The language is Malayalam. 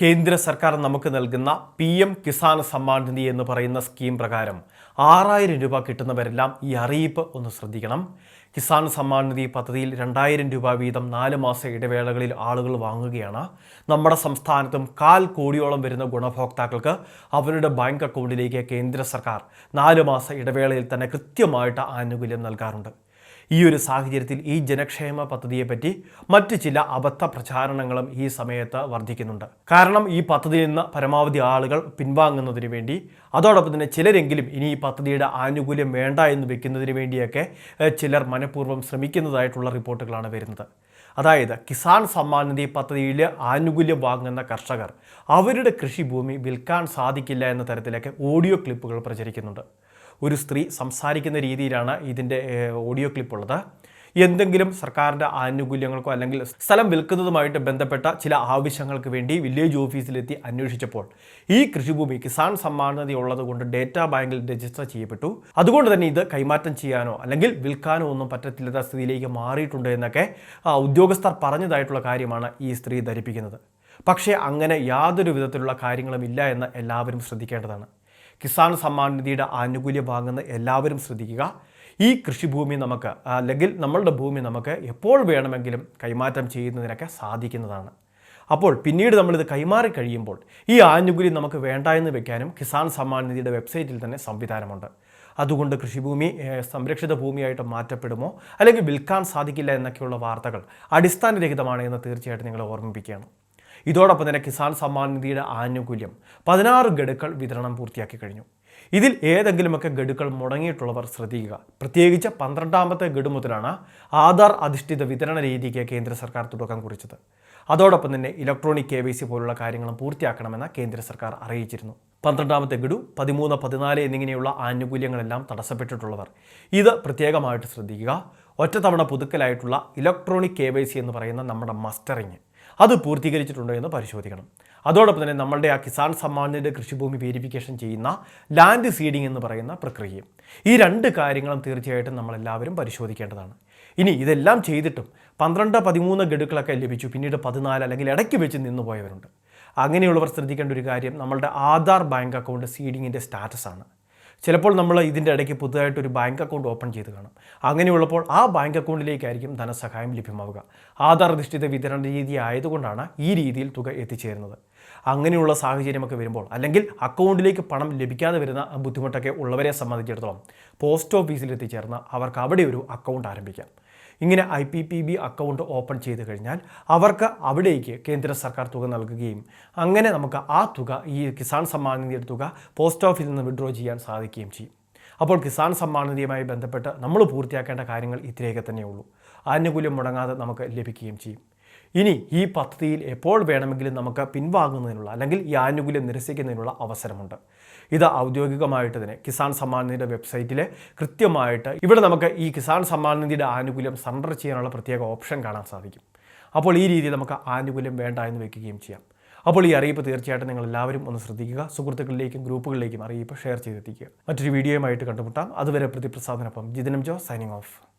കേന്ദ്ര സർക്കാർ നമുക്ക് നൽകുന്ന പി എം കിസാൻ സമ്മാൻ നിധി എന്ന് പറയുന്ന സ്കീം പ്രകാരം ആറായിരം രൂപ കിട്ടുന്നവരെല്ലാം ഈ അറിയിപ്പ് ഒന്ന് ശ്രദ്ധിക്കണം. കിസാൻ സമ്മാൻ നിധി പദ്ധതിയിൽ രണ്ടായിരം രൂപ വീതം നാല് മാസ ഇടവേളകളിൽ ആളുകൾ വാങ്ങുകയാണ്. നമ്മുടെ സംസ്ഥാനത്തും കാൽ കോടിയോളം വരുന്ന ഗുണഭോക്താക്കൾക്ക് അവരുടെ ബാങ്ക് അക്കൗണ്ടിലേക്ക് കേന്ദ്ര സർക്കാർ നാല് മാസ ഇടവേളയിൽ തന്നെ കൃത്യമായിട്ട് ആനുകൂല്യം നൽകാറുണ്ട്. ഈ ഒരു സാഹചര്യത്തിൽ ഈ ജനക്ഷേമ പദ്ധതിയെപ്പറ്റി മറ്റ് ചില അബദ്ധ പ്രചാരണങ്ങളും ഈ സമയത്ത് വർദ്ധിക്കുന്നുണ്ട്. കാരണം ഈ പദ്ധതിയിൽ നിന്ന് പരമാവധി ആളുകൾ പിൻവാങ്ങുന്നതിന് വേണ്ടി അതോടൊപ്പം തന്നെ ചിലരെങ്കിലും ഇനി ഈ പദ്ധതിയുടെ ആനുകൂല്യം വേണ്ട എന്ന് വെക്കുന്നതിന് വേണ്ടിയൊക്കെ ചിലർ മനഃപൂർവം ശ്രമിക്കുന്നതായിട്ടുള്ള റിപ്പോർട്ടുകളാണ് വരുന്നത്. അതായത് കിസാൻ സമ്മാൻ നിധി പദ്ധതിയിൽ ആനുകൂല്യം വാങ്ങുന്ന കർഷകർ അവരുടെ കൃഷിഭൂമി വിൽക്കാൻ സാധിക്കില്ല എന്ന തരത്തിലൊക്കെ ഓഡിയോ ക്ലിപ്പുകൾ പ്രചരിക്കുന്നുണ്ട്. ഒരു സ്ത്രീ സംസാരിക്കുന്ന രീതിയിലാണ് ഇതിന്റെ ഓഡിയോ ക്ലിപ്പ് ഉള്ളത് എന്തെങ്കിലും സർക്കാരിന്റെ ആനുകൂല്യങ്ങൾക്കോ അല്ലെങ്കിൽ സ്ഥലം വിൽക്കുന്നതുമായിട്ട് ബന്ധപ്പെട്ട ചില ആവശ്യങ്ങൾക്ക് വേണ്ടി വില്ലേജ് ഓഫീസിലെത്തി അന്വേഷിച്ചപ്പോൾ ഈ കൃഷിഭൂമി കിസാൻ സമ്മാനത ഉള്ളതുകൊണ്ട് ഉള്ളത് കൊണ്ട് ഡേറ്റാ ബാങ്കിൽ രജിസ്റ്റർ ചെയ്യപ്പെട്ടു. അതുകൊണ്ട് തന്നെ ഇത് കൈമാറ്റം ചെയ്യാനോ അല്ലെങ്കിൽ വിൽക്കാനോ ഒന്നും പറ്റത്തില്ലാത്ത സ്ഥിതിയിലേക്ക് മാറിയിട്ടുണ്ട് എന്നൊക്കെ ഉദ്യോഗസ്ഥർ പറഞ്ഞതായിട്ടുള്ള കാര്യമാണ് ഈ സ്ത്രീ ധരിപ്പിക്കുന്നത്. പക്ഷേ അങ്ങനെ യാതൊരു വിധത്തിലുള്ള കാര്യങ്ങളും ഇല്ല എന്ന് എല്ലാവരും ശ്രദ്ധിക്കേണ്ടതാണ്. കിസാൻ സമ്മാൻ നിധിയുടെ ആനുകൂല്യം വാങ്ങുന്ന എല്ലാവരും ശ്രദ്ധിക്കുക. ഈ കൃഷിഭൂമി നമുക്ക് അല്ലെങ്കിൽ നമ്മളുടെ ഭൂമി നമുക്ക് എപ്പോൾ വേണമെങ്കിലും കൈമാറ്റം ചെയ്യുന്നതിനൊക്കെ സാധിക്കുന്നതാണ്. അപ്പോൾ പിന്നീട് നമ്മളിത് കൈമാറി കഴിയുമ്പോൾ ഈ ആനുകൂല്യം നമുക്ക് വേണ്ട എന്ന് വെക്കാനും കിസാൻ സമ്മാൻ നിധിയുടെ വെബ്സൈറ്റിൽ തന്നെ സംവിധാനമുണ്ട്. അതുകൊണ്ട് കൃഷിഭൂമി സംരക്ഷിത ഭൂമിയായിട്ട് മാറ്റപ്പെടുമോ അല്ലെങ്കിൽ വിൽക്കാൻ സാധിക്കില്ല എന്നൊക്കെയുള്ള വാർത്തകൾ അടിസ്ഥാനരഹിതമാണ് എന്ന് തീർച്ചയായിട്ടും നിങ്ങളെ ഓർമ്മിപ്പിക്കുകയാണ്. ഇതോടൊപ്പം തന്നെ കിസാൻ സമ്മാൻ നിധിയുടെ ആനുകൂല്യം പതിനാറ് ഗഡുക്കൾ വിതരണം പൂർത്തിയാക്കി കഴിഞ്ഞു. ഇതിൽ ഏതെങ്കിലുമൊക്കെ ഗഡുക്കൾ മുടങ്ങിയിട്ടുള്ളവർ ശ്രദ്ധിക്കുക. പ്രത്യേകിച്ച് പന്ത്രണ്ടാമത്തെ ഗഡു മുതലാണ് ആധാർ അധിഷ്ഠിത വിതരണ രീതിക്ക് കേന്ദ്ര സർക്കാർ തുടക്കം കുറിച്ചത്. അതോടൊപ്പം തന്നെ ഇലക്ട്രോണിക് കെ വൈ സി പോലുള്ള കാര്യങ്ങളും പൂർത്തിയാക്കണമെന്ന് കേന്ദ്ര സർക്കാർ അറിയിച്ചിരുന്നു. പന്ത്രണ്ടാമത്തെ ഗഡു പതിമൂന്ന് പതിനാല് എന്നിങ്ങനെയുള്ള ആനുകൂല്യങ്ങളെല്ലാം തടസ്സപ്പെട്ടിട്ടുള്ളവർ. ഇത് പ്രത്യേകമായിട്ട് ശ്രദ്ധിക്കുക. ഒറ്റത്തവണ പുതുക്കലായിട്ടുള്ള ഇലക്ട്രോണിക് കെ വൈ സി എന്ന് പറയുന്ന നമ്മുടെ മസ്റ്ററിങ്. അത് പൂർത്തീകരിച്ചിട്ടുണ്ടോ എന്ന് പരിശോധിക്കണം. അതോടൊപ്പം തന്നെ നമ്മളുടെ ആ കിസാൻ സമ്മാനിന്റെ കൃഷിഭൂമി വേരിഫിക്കേഷൻ ചെയ്യുന്ന ലാൻഡ് സീഡിംഗ് എന്ന് പറയുന്ന പ്രക്രിയയും. ഈ രണ്ട് കാര്യങ്ങളും തീർച്ചയായിട്ടും നമ്മളെല്ലാവരും പരിശോധിക്കേണ്ടതാണ്. ഇനി ഇതെല്ലാം ചെയ്തിട്ടും പന്ത്രണ്ട് പതിമൂന്ന് ഗഡുക്കളൊക്കെ ലഭിച്ചു. പിന്നീട് പതിനാല് അല്ലെങ്കിൽ ഇടയ്ക്ക് വെച്ച് നിന്നു പോയവരുണ്ട്. അങ്ങനെയുള്ളവർ ശ്രദ്ധിക്കേണ്ട ഒരു കാര്യം നമ്മളുടെ ആധാർ ബാങ്ക് അക്കൗണ്ട് സീഡിങ്ങിന്റെ സ്റ്റാറ്റസ് ആണ് ചിലപ്പോൾ നമ്മൾ ഇതിന്റെ ഇടയ്ക്ക് പുതുതായിട്ട് ഒരു ബാങ്ക് അക്കൗണ്ട് ഓപ്പൺ ചെയ്ത് കാണും. അങ്ങനെയുള്ളപ്പോൾ ആ ബാങ്ക് അക്കൗണ്ടിലേക്കായിരിക്കും ധനസഹായം ലഭ്യമാവുക. ആധാർ അധിഷ്ഠിത വിതരണ രീതി ആയതുകൊണ്ടാണ് ഈ രീതിയിൽ തുക എത്തിച്ചേരുന്നത്. അങ്ങനെയുള്ള സാഹചര്യമൊക്കെ വരുമ്പോൾ അല്ലെങ്കിൽ അക്കൗണ്ടിലേക്ക് പണം ലഭിക്കാതെ വരുന്ന ബുദ്ധിമുട്ടൊക്കെ ഉള്ളവരെ സംബന്ധിച്ചിടത്തോളം പോസ്റ്റ് ഓഫീസിൽ എത്തിച്ചേർന്ന് അവർക്ക് അവിടെ ഒരു അക്കൗണ്ട് ആരംഭിക്കാം. ഇങ്ങനെ I P P B account open ചെയ്ത് കഴിഞ്ഞാൽ അവർക്ക് അവിടേക്ക് കേന്ദ്ര സർക്കാർ തുക നൽകുകയും അങ്ങനെ നമുക്ക് ആ തുക ഈ കിസാൻ സമ്മാൻ നിധിയുടെ തുക പോസ്റ്റ് ഓഫീസിൽ നിന്ന് വിഡ്രോ ചെയ്യാൻ സാധിക്കുകയും ചെയ്യും. അപ്പോൾ കിസാൻ സമ്മാൻ നിധിയുമായി ബന്ധപ്പെട്ട് നമ്മൾ പൂർത്തിയാക്കേണ്ട കാര്യങ്ങൾ ഇത്രയൊക്കെ തന്നെയുള്ളൂ. ആനുകൂല്യം മുടങ്ങാതെ നമുക്ക് ലഭിക്കുകയും ചെയ്യും. ഇനി ഈ പദ്ധതിയിൽ എപ്പോൾ വേണമെങ്കിലും നമുക്ക് പിൻവാങ്ങുന്നതിനുള്ള അല്ലെങ്കിൽ ഈ ആനുകൂല്യം നിരസിക്കുന്നതിനുള്ള അവസരമുണ്ട്. ഇത് ഔദ്യോഗികമായിട്ട് തന്നെ കിസാൻ സമ്മാൻ നിധിയുടെ വെബ്സൈറ്റിൽ കൃത്യമായിട്ട് ഇവിടെ നമുക്ക് ഈ കിസാൻ സമ്മാൻ നിധിയുടെ ആനുകൂല്യം സറണ്ടർ ചെയ്യാനുള്ള പ്രത്യേക ഓപ്ഷൻ കാണാൻ സാധിക്കും. അപ്പോൾ ഈ രീതിയിൽ നമുക്ക് ആനുകൂല്യം വേണ്ട എന്ന് വയ്ക്കുകയും ചെയ്യാം. അപ്പോൾ ഈ അറിയിപ്പ് തീർച്ചയായിട്ടും നിങ്ങൾ എല്ലാവരും ഒന്ന് ശ്രദ്ധിക്കുക. സുഹൃത്തുക്കളിലേക്കും ഗ്രൂപ്പുകളിലേക്കും അറിയിപ്പ് ഷെയർ ചെയ്തെത്തിക്കുക. മറ്റൊരു വീഡിയോയുമായിട്ട് കണ്ടുമുട്ടാം. അതുവരെ പ്രതിപ്രസാദനൊപ്പം ജിതനം ജോ സൈനിങ് ഓഫ്.